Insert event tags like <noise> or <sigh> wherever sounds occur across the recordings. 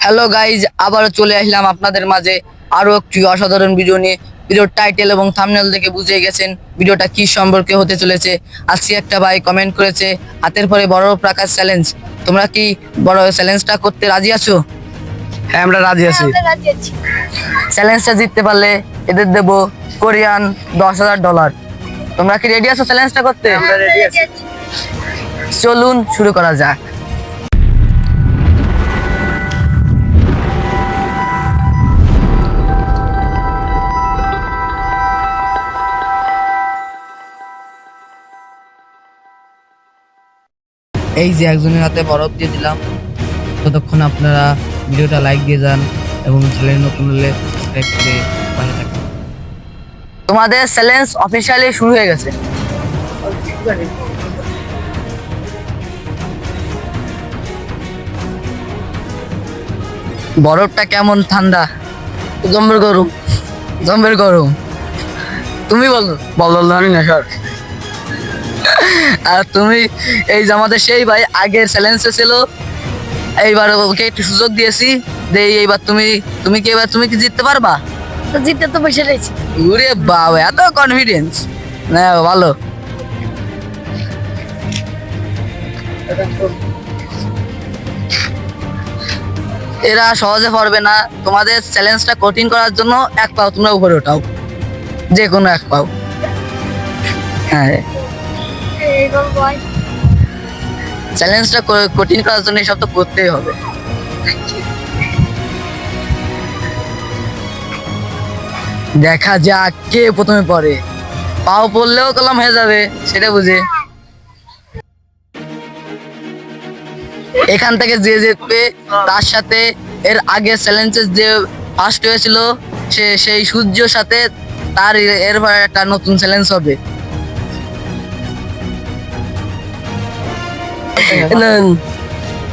Hello guys আবারও চলে আসলাম আপনাদের মাঝে আরও একটি অসাধারণ ভিডিও নিয়ে। ভিডিওর টাইটেল এবং থামনেল দেখে বুঝে গেছেন ভিডিওটা কি সম্পর্কে হতে চলেছে। আজকে একটা ভাই কমেন্ট করেছে হাতের পরে বড় প্রকাশ চ্যালেঞ্জ তোমরা কি বড় চ্যালেঞ্জটা করতে রাজি আছো? হ্যাঁ আমরা রাজি আছি। চ্যালেঞ্জটা জিততে পারলে এদের দেবো কোরিয়ান দশ হাজার ডলার তোমরা কি রেডি আছো চ্যালেঞ্জটা করতে? আমরা ready আছি। চলুন শুরু করা যাক। এই যে একজনের হাতে বরফ দিয়ে দিলাম। ততক্ষণ আপনারা ভিডিওটা লাইক দিয়ে যান এবং চ্যানেল নতুন হলে সাবস্ক্রাইব করে পাশে থাকুন। তোমাদের চ্যালেঞ্জ অফিসিয়ালি শুরু হয়ে গেছে। বরফটা কেমন ঠান্ডা? জম্বের গরম। জম্বের গরম। তুমি বলো। বলো জানি না স্যার আর তুমি এই যে আমাদের সেই ভাই আগের চ্যালেঞ্জে ছিল। এইবার ওকে একটু সুযোগ দিয়েছি। যে এইবার তুমি তুমি কি এবার তুমি কি জিততে পারবা? তো জিততে তো বসে রয়েছি। ওরে বাবা এত কনফিডেন্স না ভালো। এরা সহজে পারবে না। তোমাদের চ্যালেঞ্জটা কঠিন করার জন্য এক পাও তোমরা উপরে ওঠাও। যে কোনো এক পাও। হ্যাঁ। চ্যালেঞ্জটা কঠিন করার জন্য এসব তো করতেই হবে। দেখা যাক কে প্রথমে পড়ে। পাও পড়লেও কলম হয়ে যাবে, সেটা বুঝে। এখান থেকে যে জিতবে, তার সাথে এর আগে চ্যালেঞ্জের যে ফার্স্ট হয়েছিল, সে সেই সূর্যর সাথে তার এরপর একটা নতুন চ্যালেঞ্জ হবে।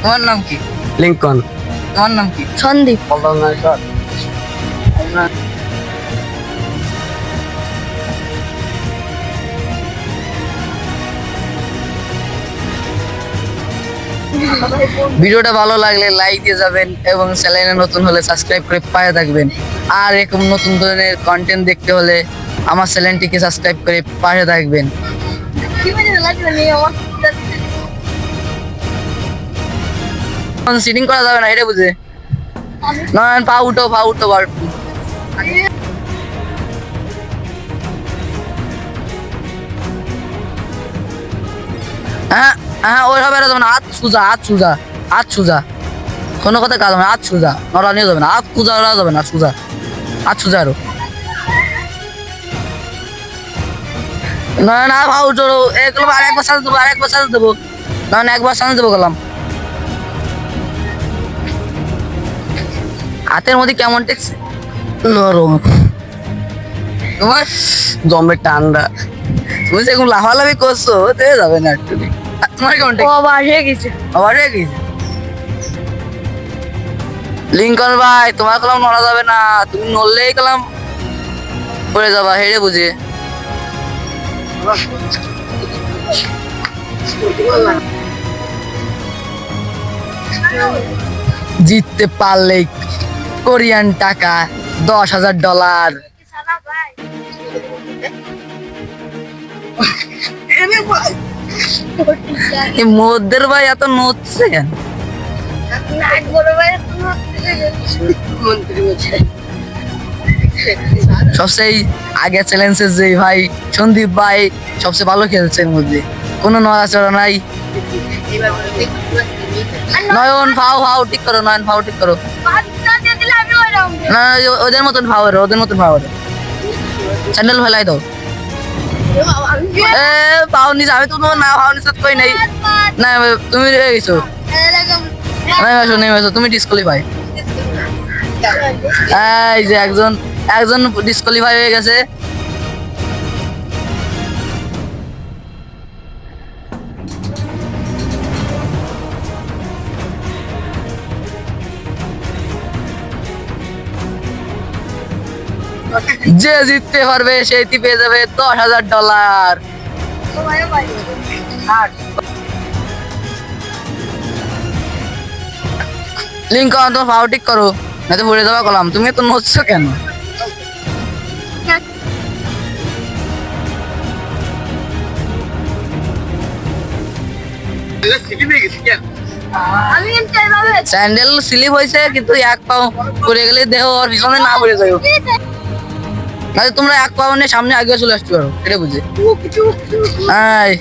তোমার নাম কি? লিঙ্কন। তোমার নাম কি? সন্দীপ। ভিডিওটা ভালো লাগলে লাইক দিয়ে যাবেন এবং চ্যানেলে নতুন হলে সাবস্ক্রাইব করে পায়ে থাকবেন। আর এরকম নতুন ধরনের কন্টেন্ট দেখতে হলে আমার চ্যানেলটিকে সাবস্ক্রাইব করে পাশে থাকবেন। সিটিং করা যাবে না এটা বুঝে। নয়ন, পা উঠো পা উঠো বার হ্যাঁ হ্যাঁ যাবে না, হাত সুজা হাত সুজা হাত সুজা। কোনো কথা কাজ হবে না, হাত সুজা। নিয়ে যাবে না, হাত কুজা ওরা যাবে না, সুজা। হাত সুজা আরও। না না ভাও চলো এগুলো আর একবার সাজ দেবো, আর একবার সাজ দেবো। না একবার সাজ দেবো গেলাম। হাতের মধ্যে কেমন টেকছে নরম। তোমার জমে ঠান্ডা। তুমি সেরকম লাফালাফি করছ হতে যাবে না একটু তোমার কেমন আবার হয়ে গেছে। আবার হয়ে গেছে? লিঙ্কন ভাই তোমার কলম নড়া যাবে না। তুমি নড়লেই কলম পড়ে যাবা হেরে বুঝে। জিততে পারলেই কোরিয়ান টাকা দশ হাজার ডলার। মোদের ভাই এত নড়ছে কেন সবচেয়ে আগে চ্যালেঞ্জের যে ভাই সন্দীপ ভাই সবচেয়ে ভালো খেলছে এর মধ্যে। কোনো নড়াচড়া নাই। নয়ন ফাও ফাও ঠিক করো, নয়ন ফাও ঠিক করো। না ওদের মতন ফাও ওদের মতন ফাও। স্যান্ডেল ফেলাই দাও। পাও নিচে, আমি তো না পাও নিচে কই নাই। না তুমি রয়ে গেছো নেমে আসো নেমে আসো তুমি ডিসকোয়ালিফাই এই যে একজন একজন ডিসকোয়ালিফাই হয়ে গেছে। যে জিততে পারবে সেই পেয়ে যাবে দশ হাজার ডলার লিঙ্ক তো ফাও ঠিক করো না তো ভরে দেওয়া কলাম। তুমি তো নড়ছো কেন? স্যান্ডেল স্লিপ হয়েছে কিন্তু এক পাও পড়ে গেলে দেহ আর পিছনে না পড়ে যাবে না তোমরা এক পাও নিয়ে সামনে আগে চলে আসতে পারো এটা বুঝে। আয়।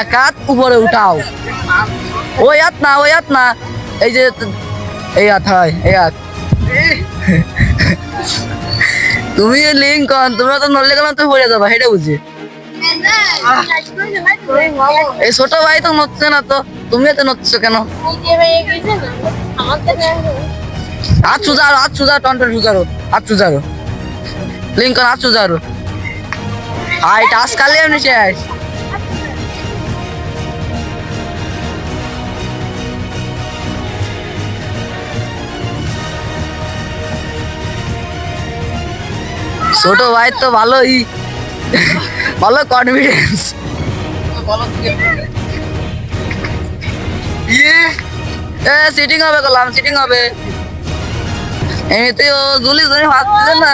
এক হাত উপরে উঠাও। ওই হাত না ওই হাত না। এই যে এই হাত হয় এই হাত। তুমি লিঙ্কন তোমরা তো নড়লে কেন তুমি পড়ে যাবা সেটা বুঝি। এই ছোট ভাই তো নড়ছে না তো তুমি তো নড়ছো কেন? হাত সুজারো হাত সুজারো টন টন সুজারো হাত সুজারো। লিঙ্কন হাত সুজারো। হাই টাস কালে এমনি শেষ? ছোট ভাই তো ভালোই। ভালো কনফিডেন্স এ সিটিং হবে করলাম সিটিং হবে। এমনিতেও জুলি জুলি হাত না।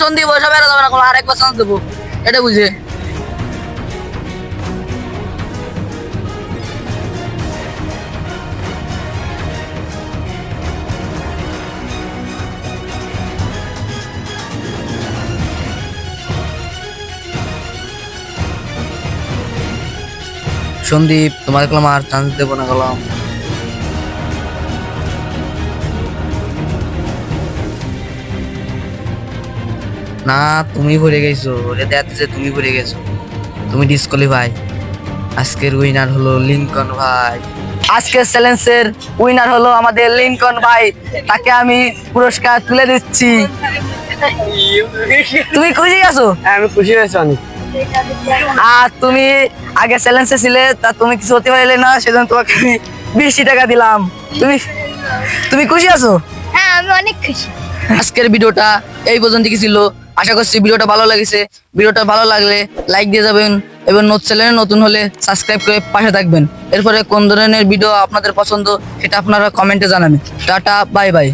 সন্দীপ এরা যাবে না, কোনো আরেকবার চান্স দেবো। এটা বুঝে। সন্দীপ তোমার কলাম আর চান্স দেবো না কলাম না তুমি ভরে গেছো। ওরে দেখাচ্ছে তুমি ভরে গেছো। তুমি ডিসকোয়ালিফাই আজকের উইনার হলো লিঙ্কন ভাই। আজকের চ্যালেঞ্জের উইনার হলো আমাদের লিঙ্কন ভাই। তাকে আমি পুরস্কার তুলে দিচ্ছি। <laughs> তুমি খুশি আছো? হ্যাঁ, আমি খুশি হয়েছি অনেক। আর তুমি আগে চ্যালেঞ্জে ছিলে তা তুমি কিছু হতে পারলে না সেজন্য তোমাকে আমি বিশটি টাকা দিলাম। তুমি তুমি খুশি আছো? হ্যাঁ আমি অনেক খুশি। আজকের ভিডিওটা এই পর্যন্ত কি ছিল? আশা করছি ভিডিওটা ভালো লেগেছে। ভিডিওটা ভালো লাগলে লাইক দিয়ে যাবেন এবং নোট চ্যানেলে নতুন হলে সাবস্ক্রাইব করে পাশে থাকবেন। এরপরে কোন ধরনের ভিডিও আপনাদের পছন্দ সেটা আপনারা কমেন্টে জানাবেন। Tata bye bye